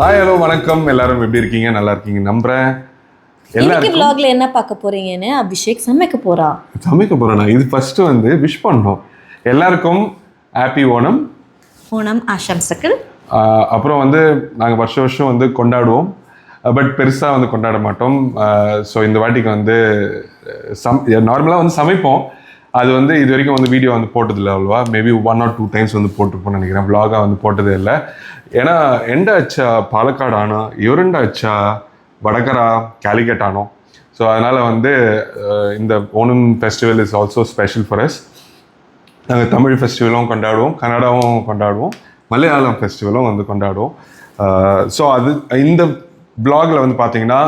Hi hello வணக்கம். எல்லாரும் எப்படி இருக்கீங்க? நல்லா இருக்கீங்க. நம்புறேன். இன்னைக்கு எல்லாருக்கும் vlogல என்ன பார்க்க போறீங்கன்னு அபிஷேக் சமைக்க போறா. சமைக்க போறேன்? நான் இது ஃபர்ஸ்ட் வந்து விஷ் பண்ணோம். எல்லாருக்கும் ஹாப்பி ஓணம். ஓணம் ஆசம்சக்கள் ஆஹ் அப்புறம் வந்து நாங்கள் வருஷம் வருஷம் வந்து கொண்டாடுவோம். பட் பெருசாக வந்து கொண்டாட மாட்டோம். ஸோ இந்த வாட்டிக்கு வந்து சம் நார்மலாக வந்து சமைப்போம். அது வந்து இது வரைக்கும் வந்து வீடியோ வந்து போட்டதில்லை அவ்வளோவா. Maybe one or two times வந்து போட்டிருப்போம்னு நினைக்கிறேன். வ்ளாகாக வந்து போட்டதே இல்லை. ஏன்னா எண்ட அச்சா? பாலக்காடு ஆனோ இவருண்ட அச்சா? வடகரா? கேலிக்கட் ஆனோம் ஸோ அதனால் வந்து இந்த Onam festival is also special for us நாங்கள் தமிழ் ஃபெஸ்டிவலும் கொண்டாடுவோம் கன்னடாவும் கொண்டாடுவோம் மலையாளம் ஃபெஸ்டிவலும் வந்து கொண்டாடுவோம். ஸோ அது இந்த பிளாகில் வந்து பார்த்தீங்கன்னா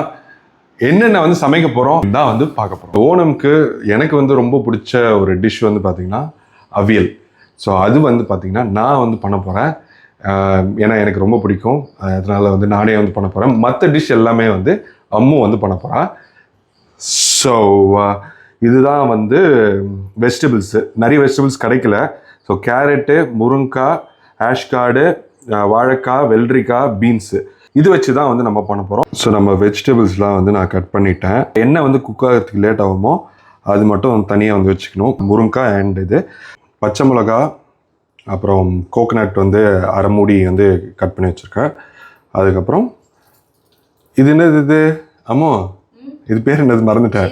என்னென்ன வந்து சமைக்க போகிறோம் தான் வந்து பார்க்க போகிறோம் ஓணம்க்கு எனக்கு வந்து ரொம்ப பிடிச்ச ஒரு டிஷ் வந்து பார்த்திங்கன்னா அவியல். ஸோ அது வந்து பார்த்திங்கன்னா நான் வந்து பண்ண போகிறேன் ஏன்னா எனக்கு ரொம்ப பிடிக்கும். அதனால் வந்து நானே வந்து பண்ண போகிறேன் மற்ற டிஷ் எல்லாமே வந்து அம்மு வந்து பண்ண போகிறா ஸோ இதுதான் வந்து வெஜிடபிள்ஸு நிறைய வெஜிடபிள்ஸ் கிடைக்கல. ஸோ கேரட்டு முருங்காய் ஆஷ்கார்டு வாழைக்காய் வெள்ளரிக்காய் பீன்ஸு இது வச்சு தான் வந்து நம்ம பண்ண போகிறோம் ஸோ நம்ம வெஜிடபிள்ஸ்லாம் வந்து நான் கட் பண்ணிட்டேன். என்ன வந்து குக் ஆகிறதுக்கு லேட் ஆகுமோ அது மட்டும் தனியாக வந்து வச்சுக்கணும். முருங்காய் அண்ட் இது. பச்சை மிளகா அப்புறம் கோகனட் வந்து அரை மூடி வந்து கட் பண்ணி வச்சுருக்கேன். அதுக்கப்புறம் இது என்னது இது? அம்மோ இது பேர் என்னது? மறந்துட்டேன்.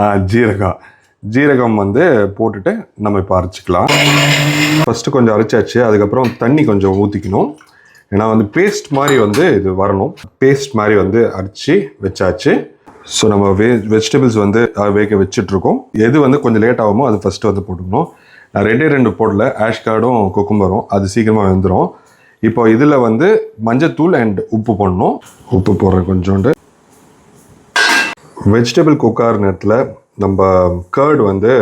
ஆ ஜீரகம். ஜீரகம் வந்து போட்டுட்டு நம்ம இப்போ அரைச்சிக்கலாம். ஃபஸ்ட்டு கொஞ்சம் அரைச்சாச்சு. அதுக்கப்புறம் தண்ணி கொஞ்சம் ஊற்றிக்கணும் ஏன்னா வந்து பேஸ்ட் மாதிரி வந்து இது வரணும். பேஸ்ட் மாதிரி வந்து அரைச்சி வச்சாச்சு. ஸோ நம்ம வே வெஜிடபிள்ஸ் வந்து வேக வச்சுட்ருக்கோம். எது வந்து கொஞ்சம் லேட் ஆகுமோ அது ஃபஸ்ட்டு வந்து போட்டுக்கணும். நான் ரெண்டே ரெண்டு போடல. ஆஷ் கார்டும் குக்கும்பரும் அது சீக்கிரமாக வெந்துடும் இப்போ இதில் வந்து மஞ்சத்தூள் அண்ட் உப்பு போடணும். உப்பு போடுறேன் கொஞ்சோண்டு. வெஜிடபிள் குக்கார் நேரத்தில் நம்ம கர்ட் வந்து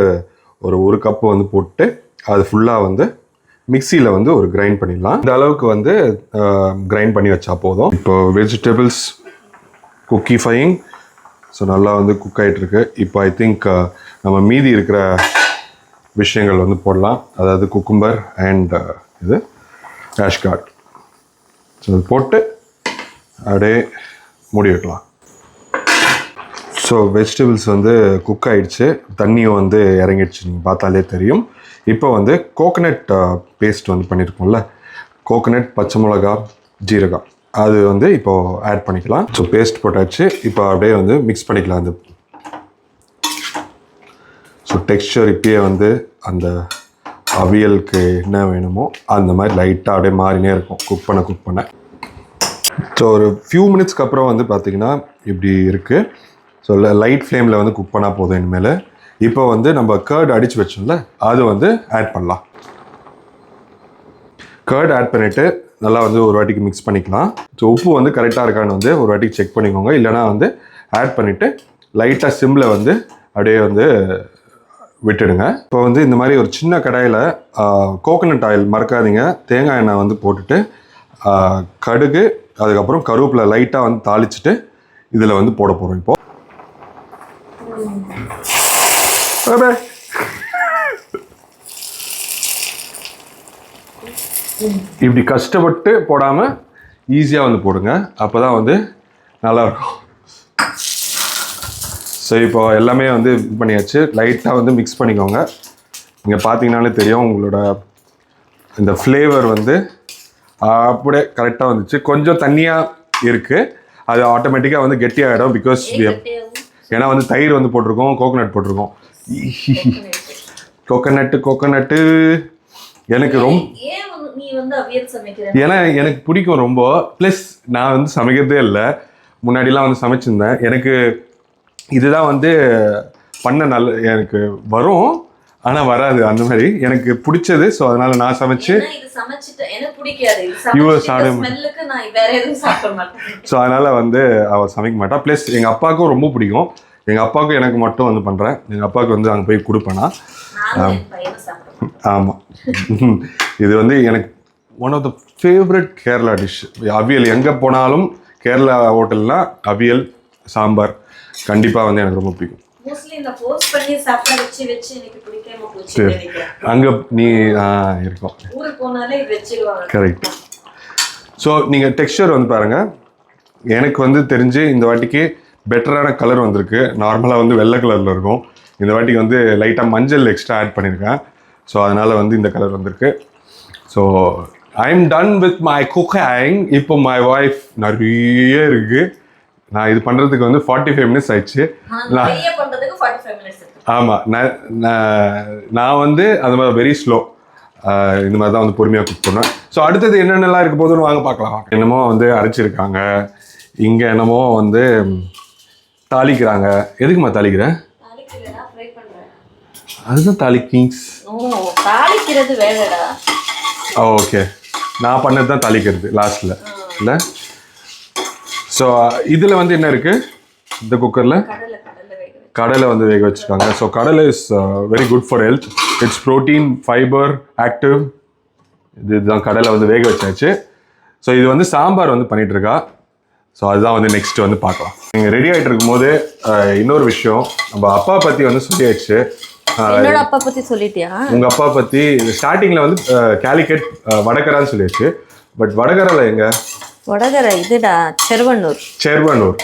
ஒரு ஒரு கப்பு வந்து போட்டு அது ஃபுல்லாக வந்து மிக்சியில் வந்து ஒரு கிரைண்ட் பண்ணிடலாம். இந்த அளவுக்கு வந்து கிரைண்ட் பண்ணி வச்சா போதும். இப்போ வெஜிடபிள்ஸ் குக்கி ஃபைங் ஸோ நல்லா வந்து குக் ஆகிட்டுருக்கு இப்போ ஐ திங்க் நம்ம மீதி இருக்கிற விஷயங்கள் வந்து போடலாம். அதாவது குக்கும்பர் அண்ட் இது ஆஷ்கார்ட் ஸோ அது போட்டு அப்படியே மூடி வைக்கலாம். ஸோ வெஜிடபிள்ஸ் வந்து குக் ஆகிடுச்சு தண்ணியும் வந்து இறங்கிடுச்சு. நீங்கள் பார்த்தாலே தெரியும். இப்போ வந்து கோகனட் பேஸ்ட் வந்து பண்ணியிருக்கோம்ல கோகனட் பச்சை மிளகா ஜீரகம். அது வந்து இப்போது ஆட் பண்ணிக்கலாம். ஸோ பேஸ்ட் போட்டாச்சு. இப்போ அப்படியே வந்து மிக்ஸ் பண்ணிக்கலாம் அந்த ஸோ டெக்ஸ்சர் இப்பயே வந்து அந்த அவியலுக்கு என்ன வேணுமோ அந்த மாதிரி லைட்டாக அப்படியே மாறினே இருக்கும். குக் பண்ண குக் பண்ண. ஸோ ஒரு ஃபியூ மினிட்ஸ்க்கு அப்புறம் வந்து பார்த்தீங்கன்னா இப்படி இருக்குது ஸோ லைட் ஃப்ளேமில் வந்து குக் பண்ணால் போதும் இனிமேல். இப்போ வந்து நம்ம கேர்டு அடித்து வச்சோம்ல அது வந்து ஆட் பண்ணலாம். கேர்டு ஆட் பண்ணிவிட்டு நல்லா வந்து ஒரு வாட்டிக்கு மிக்ஸ் பண்ணிக்கலாம். ஸோ உப்பு வந்து கரெக்டாக இருக்கான்னு வந்து ஒரு வாட்டிக்கு செக் பண்ணிக்கோங்க. இல்லைனா வந்து ஆட் பண்ணிவிட்டு லைட்டாக சிம்மில் வந்து அப்படியே வந்து விட்டுடுங்க. இப்போ வந்து இந்த மாதிரி ஒரு சின்ன கடாயில் கோகோனட் ஆயில் மறக்காதீங்க. தேங்காய் எண்ணெய் வந்து போட்டுட்டு கடுகு அதுக்கப்புறம் கருவேப்பில் லைட்டாக வந்து தாளிச்சிட்டு இதில் வந்து போட போகிறோம் இப்போது Bye bye. இப்படி கஷ்டப்பட்டு போடாமல் ஈஸியாக வந்து போடுங்க. அப்போ தான் வந்து நல்லாயிருக்கும். ஸோ இப்போ எல்லாமே வந்து இது பண்ணியாச்சு. லைட்டாக வந்து மிக்ஸ் பண்ணிக்கோங்க. இங்கே பார்த்தீங்கனாலே தெரியும் உங்களோட இந்த ஃப்ளேவர் வந்து அப்படியே கரெக்டாக வந்துச்சு. கொஞ்சம் தண்ணியாக இருக்குது அது ஆட்டோமேட்டிக்காக வந்து கெட்டியாகிடும் பிகாஸ் ஏன்னா வந்து தயிர் வந்து போட்டிருக்கோம் கோகனட் போட்டிருக்கோம். கோகனட்டு கோகனட்டு எனக்கு ரொம்ப ஏன்னா எனக்கு பிடிக்கும் ரொம்ப. ப்ளஸ் நான் வந்து சமைக்கிறதே இல்லை. முன்னாடிலாம் வந்து சமைச்சிருந்தேன். எனக்கு இதுதான் வந்து பண்ண நல்ல எனக்கு வரும். ஆனால் வராது. அந்த மாதிரி எனக்கு பிடிச்சது. ஸோ அதனால நான் சமைச்சு சமைச்சிட்டு சாப்பிட மாட்டேன். ஸோ அதனால வந்து அவள் சமைக்க மாட்டா. ப்ளஸ் எங்கள் அப்பாவுக்கும் ரொம்ப பிடிக்கும். எங்கள் அப்பாவுக்கும் எனக்கு மட்டும் வந்து பண்ணுறேன் எங்கள் அப்பாவுக்கு வந்து அங்கே போய் கொடுப்பேனா? நானும் என் பையனும் சாப்பிடுவேன் ஆமாம் இது வந்து எனக்கு one of the favourite Kerala dish avial எங்கே போனாலும் கேரளா ஹோட்டல்னா அவியல் சாம்பார். கண்டிப்பாக வந்து எனக்கு ரொம்ப பிடிக்கும். அங்கே நீ இருக்கும். கரெக்ட் ஸோ நீங்கள் டெக்ஸ்சர் வந்து பாருங்கள் எனக்கு வந்து தெரிஞ்சு இந்த வாட்டிக்கு பெட்டரான கலர் வந்திருக்கு. நார்மலாக வந்து வெள்ளை கலரில் இருக்கும். இந்த வாட்டிக்கு வந்து லைட்டாக மஞ்சள் எக்ஸ்ட்ரா ஆட் பண்ணியிருக்கேன் ஸோ அதனால் வந்து இந்த கலர் வந்திருக்கு. So I am done with my cooking இப்போ மை ஒய்ஃப் நிறைய இருக்குது நான் இது பண்ணுறதுக்கு வந்து ஃபார்ட்டி ஃபைவ் மினிட்ஸ் ஆயிடுச்சு. நான் ஆமாம் நான் நான் வந்து அந்த மாதிரி வெரி ஸ்லோ இந்த மாதிரி தான் வந்து பொறுமையாக குக் பண்ணேன் ஸோ அடுத்தது என்னென்னலாம் இருக்க போதுன்னு வாங்க பார்க்கலாம். என்னமோ வந்து அரைச்சிருக்காங்க. இங்கே என்னமோ வந்து தாளிக்கிறாங்க. எதுக்குமா தாளிக்கிறேன் அதுதான் தாலி கிங்ஸ் ஓ தாளிக்கிறது வேறடா ஓகே நான் பண்ணது தான் தாளிக்கிறது லாஸ்ட்டில் இல்லை? ஸோ இதில் வந்து என்ன இருக்குது இந்த குக்கரில் கடலை வந்து வேக வச்சிருக்காங்க. So kadalai is very good for health it's protein fibre active இது இதுதான் கடலை வந்து வேக வச்சாச்சு. ஸோ இது வந்து சாம்பார் வந்து பண்ணிட்டு இருக்கா ஸோ அதுதான் வந்து நெக்ஸ்ட் வந்து பார்க்கலாம். நீங்கள் ரெடி ஆகிட்டு இருக்கும்போது இன்னொரு விஷயம். நம்ம அப்பா பற்றி வந்து சொல்லியாச்சு. என்னோட அப்பா பத்தி சொல்லிட்டியா? உங்கள் அப்பா பற்றி ஸ்டார்டிங்கில் வந்து கேலிக்கட் வடகரான்னு சொல்லியாச்சு. பட் வடகரால எங்க? வடகரை இதுடா செருவண்ணூர். சேர்வனூர்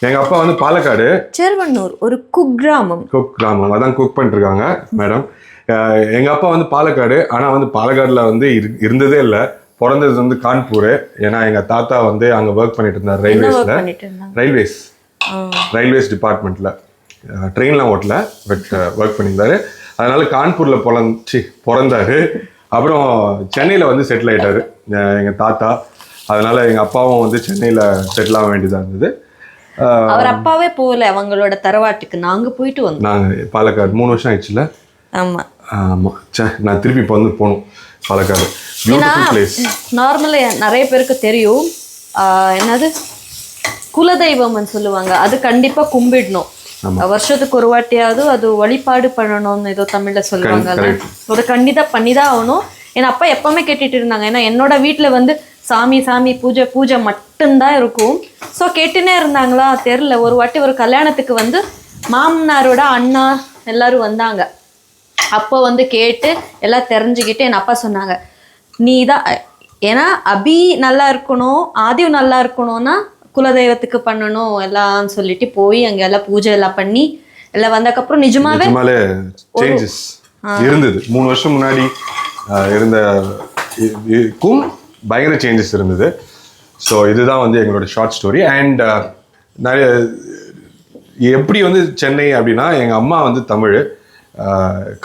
எங்கள் அப்பா வந்து பாலக்காடு. செருவண்ணூர் ஒரு குக்கிராமம். குக் கிராமம் அதான் குக் பண்ணிருக்காங்க மேடம் எங்க அப்பா வந்து பாலக்காடு ஆனா வந்து பாலக்காடுல வந்து இரு- இருந்ததே இல்லை. பிறந்தது வந்து கான்பூர். ஏன்னா எங்க தாத்தா வந்து அங்க ஒர்க் பண்ணிட்டு இருந்தார் ரயில்வேஸ்ல ரயில்வேஸ் ரயில்வேஸ் டிபார்ட்மெண்ட்ல ட்ரெயின்லாம் ஓட்டல பட் ஒர்க் பண்ணியிருந்தாரு. அதனால கான்பூர்ல பிறந்துச்சு பிறந்தாரு. அப்புறம் சென்னையில வந்து செட்டில் ஆயிட்டாரு அஹ் எங்க தாத்தா. அதனால எங்க அப்பாவும் வந்து சென்னையில செட்டில் ஆக வேண்டியதா இருந்தது. அவர் அப்பாவே போகல அவங்களோட தரவாட்டுக்கு. நாங்க போயிட்டு வந்தோம். நாங்க பாலக்காடு. மூணு வருஷம் ஆயிடுச்சுல? ஆமா. ஆமாம் சே நான் திருப்பி இப்போ வந்து போகணும். பாலக்காடு பியூட்டிஃபுல் பிளேஸ் நார்மலா நிறைய பேருக்கு தெரியும். என்னது? குலதெய்வம்னு சொல்லுவாங்க. அது கண்டிப்பா கும்பிடணும். வருஷத்துக்கு ஒரு வாட்டியாவது அது வழிபாடு பண்ணணும்னு ஏதோ தமிழ்ல correct. அதை கண்டிப்பா பண்ணிதான் ஆகணும். என் அப்பா எப்பவுமே கேட்டுட்டு இருந்தாங்க. ஏன்னா என்னோட வீட்ல வந்து சாமி சாமி பூஜை பூஜை மட்டும்தான் இருக்கும். ஸோ கேட்டுனே இருந்தாங்களா? தெரில ஒரு வாட்டி ஒரு கல்யாணத்துக்கு வந்து மாமனாரோட அண்ணா எல்லாரும் வந்தாங்க. அப்போ வந்து கேட்டு எல்லாம் தெரிஞ்சுக்கிட்டு என் அப்பா சொன்னாங்க நீ தான் ஏன்னா அபி நல்லா இருக்கணும் ஆதிவ் நல்லா இருக்கணும்னா குலதெய்வத்துக்கு பண்ணணும் எல்லாம் சொல்லிட்டு போய் அங்கே எல்லாம் பூஜை எல்லாம் பண்ணி எல்லாம் வந்ததுக்கப்புறம் நிஜமாவே நிஜமாலே சேஞ்சஸ் இருந்தது. மூணு வருஷம் முன்னாடி இருந்த இ- இதுக்கும் பயங்கர சேஞ்சஸ் இருந்தது. ஸோ இதுதான் வந்து எங்களோட ஷார்ட் ஸ்டோரி அண்ட் நிறைய எப்படி வந்து சென்னை அப்படின்னா எங்கள் அம்மா வந்து தமிழ்.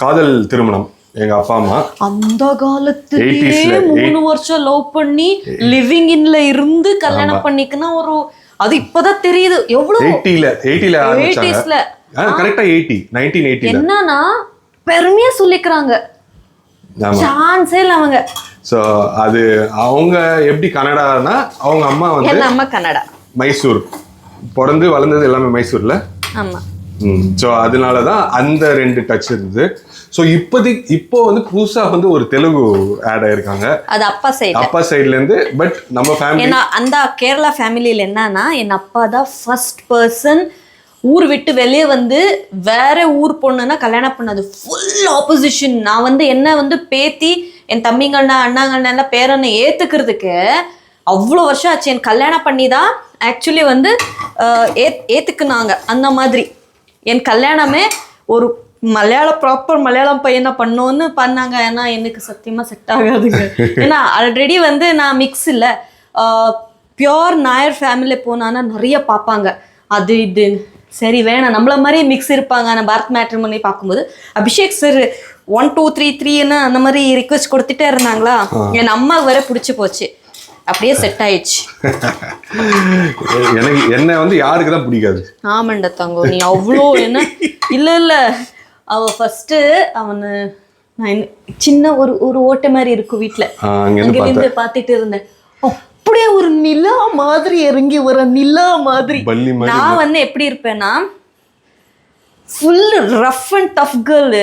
காதல் திருமணம் எங்கள் அப்பா அம்மா. அந்த 80s காலத்துலயே மூணு வருஷம் லவ் பண்ணி லிவிங் இன்ல இருந்து கல்யாணம் பண்ணிக்கினா ஒரு அது இப்பதான் தெரியுது. எவ்வளவு எயிட்டியில் எயிட்டியில் ஆரம்பிச்சாங்க. 80s ல. கரெக்டாக எயிட்டி நைன்டீன் எயிட்டியில் என்னன்னா பெருமையா சொல்லிக்கிறாங்க. ஆமாம் சான்ஸே இல்ல அவங்க. ஸோ அது அவங்க எப்படி கனடானா அவங்க அம்மா வந்து என்ன அம்மா கன்னடா மைசூர். பிறந்து வளர்ந்தது எல்லாமே மைசூர்ல. ஆமா. ஸோ அதனால தான் அந்த ரெண்டு டச் இருந்தது. ஸோ இப்போதைக்கு இப்போ வந்து புதுசாக வந்து ஒரு தெலுங்கு ஆட் ஆயிருக்காங்க. அது அப்பா சைடு அப்பா சைட்லேருந்து பட் நம்ம ஃபேமிலி அந்த கேரளா ஃபேமிலியில் என்னன்னா என் அப்பா தான் ஃபர்ஸ்ட் பர்சன் ஊர் விட்டு வெளியே வந்து வேற ஊர் பொண்ணுன்னா கல்யாணம் பண்ணது. ஃபுல் ஆப்போசிஷன் நான் வந்து என்ன வந்து பேத்தி என் தம்பிங்கண்ணா அண்ணாங்கண்ணா பேரனை ஏத்துக்கிறதுக்கு அவ்வளோ வருஷம் ஆச்சு. என் கல்யாணம் பண்ணி தான் ஆக்சுவலி வந்து ஏத் ஏத்துக்குனாங்க. அந்த மாதிரி. என் கல்யாணமே ஒரு மலையாள ப்ராப்பர் மலையாளம் பையனை பண்ணோன்னு பண்ணாங்க. ஏன்னா எனக்கு சத்தியமா செட் ஆகாதுங்க. ஏன்னா ஆல்ரெடி வந்து நான் மிக்ஸ் இல்லை. பியோர் நாயர் ஃபேமிலி போனான்னா நிறைய பார்ப்பாங்க. அது இது. சரி வேணாம். நம்மள மாதிரியே மிக்ஸ் இருப்பாங்க. நான் பாரத் மேட்ரிமோனி பார்க்கும்போது. Abhishek sir one two three த்ரீன்னு அந்த மாதிரி ரிக்வெஸ்ட் கொடுத்துட்டே இருந்தாங்களா? என் அம்மா வேற பிடிச்சி போச்சு. அப்படியே செட் ஆயிடுச்சு. எனக்கு என்னை வந்து யாருக்கு தான் பிடிக்காது. ஆமாண்டா தங்கம் நீ அவ்வளோ என்ன? இல்ல இல்ல. அவ ஃபர்ஸ்ட் அவனு நான் சின்ன ஒரு ஒரு ஓட்டை மாதிரி இருக்கும் அங்கேருந்து அங்க இருந்து பார்த்துட்டு இருந்தேன். அப்படியே ஒரு நிலா மாதிரி இறங்கி வர நிலா மாதிரி. நான் வந்து எப்படி இருப்பேன்னா full rough and tough girl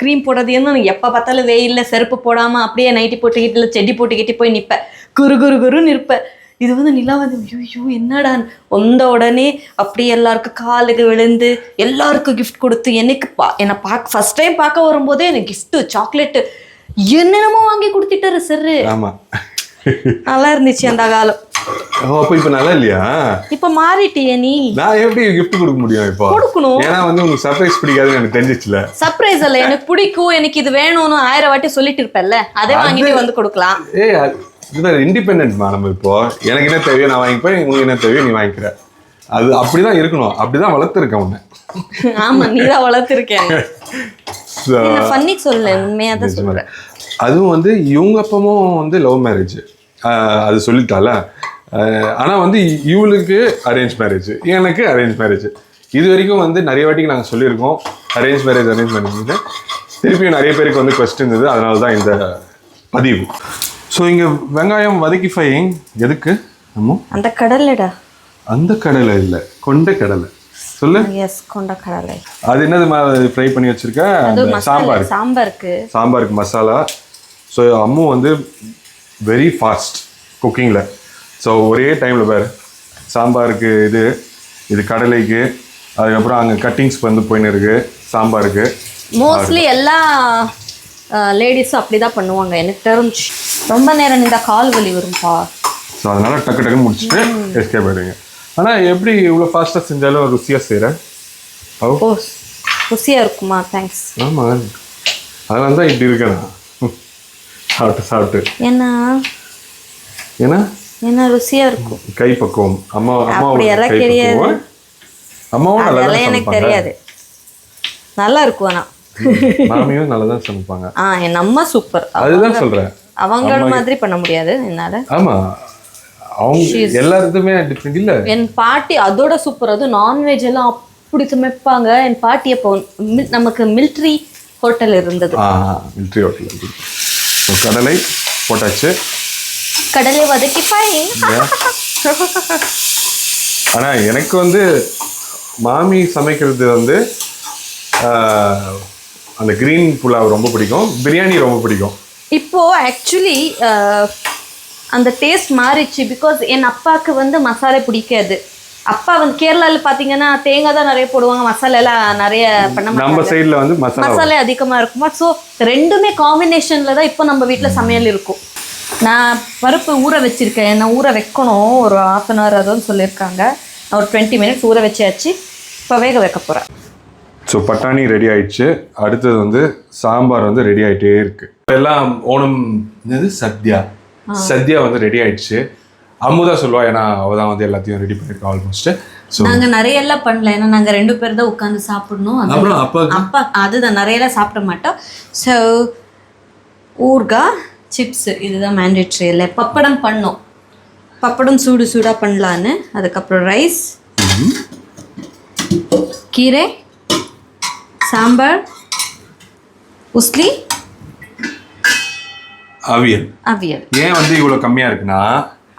cream போடுறது என்ன எப்போ பார்த்தாலும் வெயில்ல செருப்பு போடாம அப்படியே நைட்டி போட்டுக்கிட்டு இல்லை செடி போட்டுக்கிட்டு போய் நிற்பேன் குரு குரு குருன்னு இருப்பேன் இது வந்து நிலா வந்து ஐயோ என்னடா? வந்த உடனே அப்படியே எல்லாருக்கும் காலுக்கு விழுந்து எல்லாருக்கும் gift கொடுத்து எனக்கு பா என்னை பார்க்க ஃபர்ஸ்ட் டைம் பார்க்க வரும்போதே எனக்கு gift சாக்லேட்டு என்னென்னமோ வாங்கி கொடுத்துட்டாரு சார் ஆமா. நல்லா இருந்துச்சு அந்த காலம். ஓ அப்போ இப்போ நல்லா இல்லையா? இப்ப மாறிட்டியே நீ. நான் எப்படி gift கொடுக்க முடியும் இப்போ? கொடுக்கணும். ஏன்னா வந்து உங்களுக்கு சர்ப்ரைஸ் பிடிக்காதுன்னு எனக்கு தெரிஞ்சிச்சுல. சர்ப்ரைஸ் இல்ல எனக்கு பிடிக்கும். எனக்கு இது வேணும்னு ஆயிரம் வாட்டி சொல்லிட்டு இருப்பேன்ல. அதே வாங்கிட்டு வந்து கொடுக்கலாம். ஏய் இதுதான் இண்டிபெண்ட்மா நம்ம இப்போ. எனக்கு என்ன தேவையோ நான் வாங்கிப்பேன் உங்களுக்கு என்ன தேவையோ நீ வாங்கிக்கிற. அது அப்படிதான் இருக்கணும். அப்படிதான் வளர்த்துருக்கேன் உன்னை. ஆமா நீ தான் வளர்த்துருக்கேன் பண்ணி சொல்லு உண்மையா தான் சொல்றேன். அதுவும் வந்து இவங்க அப்பமும் வந்து லவ் மேரேஜ் அது சொல்லிட்டால. ஆஹ் ஆனா வந்து இவளுக்கு அரேஞ்ச் மேரேஜ் எனக்கு அரேஞ்ச் மேரேஜ் இது வரைக்கும் வந்து நிறைய வாட்டிக்கு நாங்கள் சொல்லியிருக்கோம். அரேஞ்ச் மேரேஜ் அரேஞ்ச் மேரேஜ் திருப்பியும் நிறைய பேருக்கு வந்து கொஸ்டின் இருந்தது. அதனால தான் இந்த பதிவு. ஸோ இங்கே வெங்காயம் வதக்கி ஃப்ரைங் எதுக்கு? நம்ம அந்த கடலைடா. அந்த கடலை இல்லை. கொண்ட கடலை. சொல்லு. எஸ் கொண்ட கடலை. அது என்னது ஃப்ரை பண்ணி வச்சிருக்க? சாம்பார் சாம்பாருக்கு. சாம்பாருக்கு. மசாலா. ஸோ அம்மு வந்து வெரி ஃபாஸ்ட் குக்கிங்கில் ஸோ ஒரே டைமில் பாரு. சாம்பாருக்கு இது இது கடலைக்கு அதுக்கப்புறம் அங்கே கட்டிங்ஸ் வந்து போயின்னு இருக்கு. சாம்பாருக்கு. மோஸ்ட்லி எல்லா லேடிஸும் அப்படிதான் பண்ணுவாங்க. எனக்கு தெரிஞ்சு ரொம்ப நேரம் இந்த கால் வலி வரும்பா. ஸோ அதனால டக்கு டக்குன்னு முடிச்சுட்டு எஸ்கேப் ஆயிடுங்க ஆனால் எப்படி இவ்வளோ ஃபாஸ்ட்டாக செஞ்சாலும் ருசியாக செய்கிற ஓ. ருசியா இருக்குமா? தேங்க்ஸ் ஆமாம் அதனால தான் இப்படி இருக்கேன் சாப்பிட்டு சாப்பிட்டு. ஏன்னா? ஏன்னா? என்ன ருசியா இருக்கும். கை பக்குவம். அம்மா அம்மா அப்படியெல்லாம் கை தெரியாது. பக்குவம். அம்மாவும் நல்லா தான் எனக்கு தெரியாது. நல்லா இருக்கும் ஆனா. மாமியும் நல்லா தான் சமைப்பாங்க. ஆ என் அம்மா சூப்பர் அதுதான் சொல்றேன். அவங்கள மாதிரி பண்ண முடியாது என்னால. ஆமா. அவங்க எல்லாருக்குமே டிஃப்ரெண்ட் இல்ல? என் பாட்டி அதோட சூப்பர் அது நான்வெஜ் எல்லாம் அப்படி சமைப்பாங்க. என் பாட்டி அப்போ நமக்கு மிலிட்ரி ஹோட்டல் இருந்தது. மிலிட்ரி ஹோட்டல் கடலை போட்டாச்சு. கடலை வதக்கி பாய் ஆனா எனக்கு வந்து மாமி சமைக்கிறது வந்து அந்த கிரீன் புலாவ் ரொம்ப பிடிக்கும். பிரியாணி ரொம்ப பிடிக்கும். இப்போ ஆக்சுவலி அந்த டேஸ்ட் மாறிச்சு பிகாஸ் என் அப்பாவுக்கு வந்து மசாலா பிடிக்காது. அப்பா வந்து கேரளால பாத்தீங்கன்னா தேங்காய் தான் நிறைய போடுவாங்க. மசாலா எல்லாம் நிறைய பண்ண நம்ம சைடுல வந்து மசாலா மசாலா அதிகமா இருக்குமா? ஸோ ரெண்டுமே காம்பினேஷன்ல தான் இப்போ நம்ம வீட்ல சமையல் இருக்கும். நான் பருப்பு ஊற வச்சிருக்கேன். நான் ஊற வைக்கணும். ஒரு half அன் ஹவர் அதுவும் சொல்லியிருக்காங்க. நான் ஒரு டுவெண்ட்டி மினிட்ஸ் ஊற வச்சாச்சு. இப்போ வேக வைக்க போறேன். ஸோ பட்டாணி ரெடி ஆயிடுச்சு. அடுத்தது வந்து சாம்பார் வந்து ரெடி ஆயிட்டே இருக்கு. எல்லாம் ஓணம் என்னது? சத்யா. சத்யா வந்து ரெடி ஆயிடுச்சு. அம்முதா சொல்லுவா ஏன்னா அவ தான் வந்து எல்லாத்தையும் ரெடி பண்ணிருக்கா ஆல்மோஸ்ட் நாங்க நிறைய எல்லாம் பண்ணல. ஏன்னா நாங்க ரெண்டு பேர் தான் உட்காந்து சாப்பிடணும். அப்புறம் அப்பா அப்பா அதுதான். நிறைய எல்லாம் சாப்பிட மாட்டோம். ஸோ ஊர்காய் சிப்ஸ் இதுதான் மேண்டேட்ரி இல்லை பப்படம் பண்ணோம். பப்படம் சூடு சூடாக பண்ணலான்னு. அதுக்கப்புறம் ரைஸ் கீரை. சாம்பார் உஸ்லி அவியல் அவியல் ஏன் வந்து இவ்வளோ கம்மியா இருக்குன்னா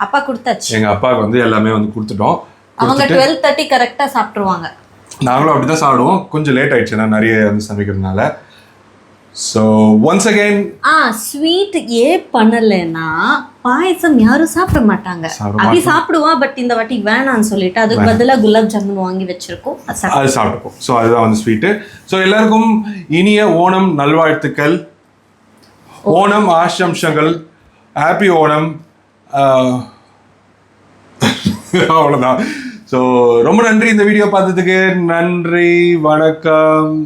அப்பா கொடுத்தாச்சு. எங்க அப்பாவுக்கு வந்து எல்லாமே வந்து கொடுத்துட்டோம். அவங்க டுவெல் தேர்ட்டி கரெக்டாக சாப்பிட்ருவாங்க நாங்களும் அப்படிதான் சாப்பிடுவோம். கொஞ்சம் லேட் ஆயிடுச்சு நான் நிறைய வந்து சமைக்கிறதுனால. So once again a sweet ஏன் பண்ணலைன்னா பாயசம் யாரும் சாப்பிட மாட்டாங்க. அப்படி சாப்பிடுவான் பட் இந்த வாட்டி வேணாம்னு சொல்லிட்டு அதுக்கு பதிலா குலாப் ஜாமுன் வாங்கி வச்சிருக்கோம். அது சாப்பிட்டு- அது சாப்பிட்டுப்போம். ஸோ அதுதான் வந்து ஸ்வீட்டு ஸோ எல்லாருக்கும் இனிய ஓணம் நல்வாழ்த்துக்கள். ஓணம் ஆசம்சங்கள் ஹாப்பி ஓணம். அவ்வளோதான் ஸோ ரொம்ப நன்றி இந்த வீடியோ பார்த்ததுக்கு. நன்றி வணக்கம்.